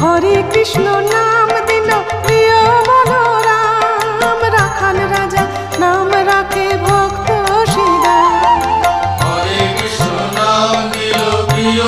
হরে কৃষ্ণ নাম দিল, প্রিয় বলরাম রাখাল রাজা নাম রাখে ভক্ত শিরা। হরে কৃষ্ণ নাম দিল, প্রিয়